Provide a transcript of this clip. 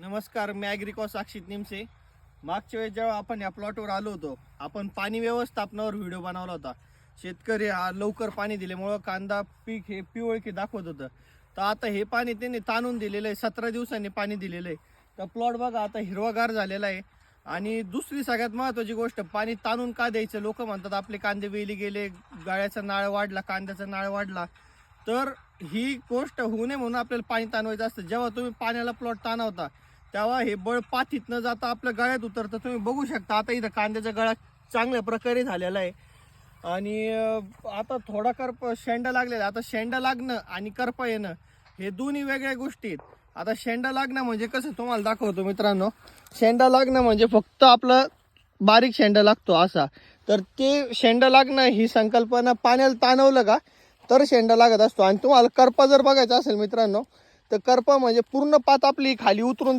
नमस्कार मी ॲग्रिकॉस अक्षित निमसे. मागच्या वेळेस जेव्हा आपण या प्लॉटवर आलो होतो आपण पाणी व्यवस्थापनावर व्हिडिओ बनवला होता. शेतकरी हा लवकर पाणी दिल्यामुळं कांदा पीक हे पिवळकी दाखवत होतं. तर आता हे पाणी त्यांनी ताणून दिलेलं आहे सतरा दिवसांनी पाणी दिलेलं आहे. तर प्लॉट बघा आता हिरवागार झालेला आहे. आणि दुसरी सगळ्यात महत्त्वाची गोष्ट पाणी ताणून का द्यायचं? लोक म्हणतात आपले कांदे वेली गेले गाळ्याचा नाळ वाढला कांद्याचा नाळ वाढला. तर ही गोष्ट होऊ नये म्हणून आपल्याला पाणी ताणवायचं असतं. जेव्हा तुम्ही पाण्याला प्लॉट ताणवता तेव्हा हे बळ पाठीत न जाता आपल्या गळ्यात उतरतं. तुम्ही बघू शकता आता इथं कांद्याचा गळा चांगल्या प्रकारे झालेला आहे. आणि आता थोडा करप शेंडा लागलेला. आता शेंडा लागणं आणि करपा येणं हे दोन्ही वेगळ्या गोष्टी आहेत. आता शेंडा लागणं म्हणजे कसं तुम्हाला दाखवतो मित्रांनो. शेंडा लागणं म्हणजे फक्त आपलं बारीक शेंडा लागतो असा. तर ते शेंडा लागणं ही संकल्पना पाण्याला ताणवलं का तर शेंडा लागत असतो. आणि तुम्हाला करपा जर बघायचा असेल मित्रांनो तर करपा म्हणजे पूर्ण पात आपली खाली उतरून जात.